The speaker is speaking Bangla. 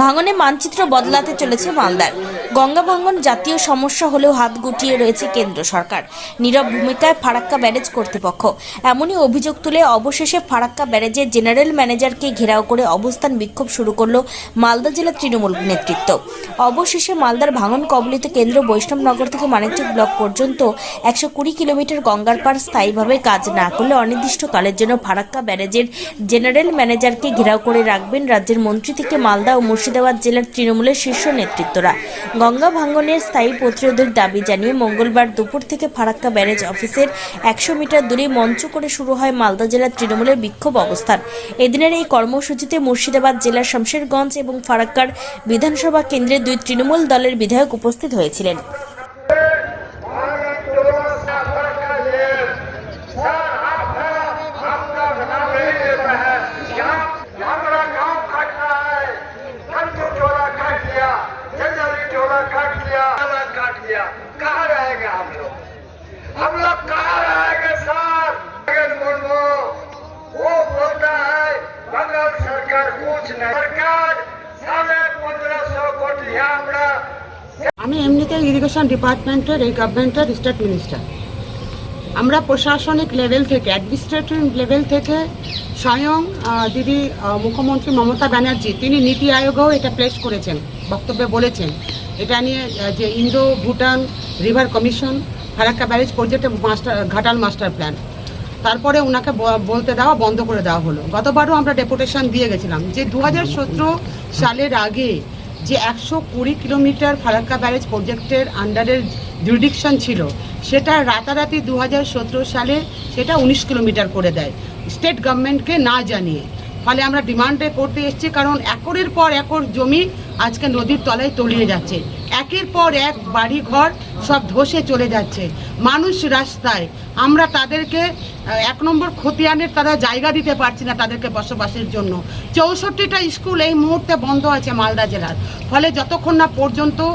ভাঙনে মানচিত্র বদলাতে চলেছে মালদার। গঙ্গা ভাঙন জাতীয় সমস্যা হলেও হাত গুটিয়ে রয়েছে কেন্দ্র সরকার। নীরব ভূমিকায় ফারাক্কা ব্যারেজ কর্তৃপক্ষ। এমনই অভিযোগ তুলে অবশেষে ফারাক্কা ব্যারেজের জেনারেল ম্যানেজারকে ঘেরাও করে অবস্থান বিক্ষোভ শুরু করল মালদা জেলা তৃণমূল নেতৃত্ব। অবশেষে মালদার ভাঙন কবলিত কেন্দ্র বৈষ্ণবনগর থেকে মানিকচক ব্লক পর্যন্ত একশো কুড়ি কিলোমিটার গঙ্গার পার স্থায়ীভাবে কাজ না করলে অনির্দিষ্টকালের জন্য ফারাক্কা ব্যারেজের জেনারেল ম্যানেজারকে ঘেরাও করে রাখবেন রাজ্যের মন্ত্রী থেকে মালদা ও মুর্শিদাবাদ জেলার তৃণমূলের শীর্ষ নেতৃত্বরা। গঙ্গা ভাঙ্গনের স্থায়ী প্রতিরোধের দাবি জানিয়ে মঙ্গলবার দুপুর থেকে ফারাক্কা ব্যারেজ অফিসের একশো মিটার দূরে মঞ্চ করে শুরু হয় মালদা জেলার তৃণমূলের বিক্ষোভ অবস্থান। এদিনের এই কর্মসূচিতে মুর্শিদাবাদ জেলার শমশেরগঞ্জ এবং ফারাক্কার বিধানসভা কেন্দ্রে দুই তৃণমূল দলের বিধায়ক উপস্থিত হয়েছিলেন। कहाँ रहेंगे हम लोग हम लोग कहाँ रहेंगे सर जगन मुर्मू वो बोलता है बंगाल सरकार कुछ नहीं सरकार साढ़े पंद्रह सौ कोटी আমরা আমি এমনিতে ইরিগেশন ডিপার্টমেন্টের এই গভর্নমেন্টের স্টেট মিনিস্টার আমরা প্রশাসনিক লেভেল থেকে অ্যাডমিনিস্ট্রেটিভ লেভেল থেকে স্বয়ং আহ, দিদি আহ, মুখ্যমন্ত্রী মমতা ব্যানার্জি তিনি নীতি আয়োগেও এটা প্লেস করেছেন বক্তব্যে বলেছেন এটা নিয়ে যে Indo Bhutan river commission Farakka barrage প্রজেক্টের মাস্টার, ঘাটাল মাস্টার প্ল্যান। তারপরে ওনাকে বলতে দেওয়া, বন্ধ করে দেওয়া হলো। গতবারও আমরা ডেপুটেশন দিয়ে গেছিলাম যে দু হাজার সতেরো সালের আগে যে একশো কুড়ি কিলোমিটার ফারাক্কা ব্যারেজ প্রজেক্টের আন্ডারের জুরিডিকশন ছিল, সেটা রাতারাতি দু হাজার সতেরো সালে সেটা উনিশ কিলোমিটার করে দেয়। স্টেট গভর্নমেন্টকে না জানিয়ে। ফলে আমরা ডিমান্ডে করতে এসেছি, কারণ একরের পর একর জমি আজকে নদীর তলায় তলিয়ে যাচ্ছে। একের পর এক বাড়ি ঘর সব ধসে চলে যাচ্ছে। মানুষ রাস্তায়। আমরা তাদেরকে এক নম্বর খতিয়ানের তারা জায়গা দিতে পারছি না তাদেরকে বসবাসের জন্য। চৌষট্টিটা স্কুল এই মুহূর্তে বন্ধ আছে মালদা জেলার। ফলে যতক্ষণ না পর্যন্ত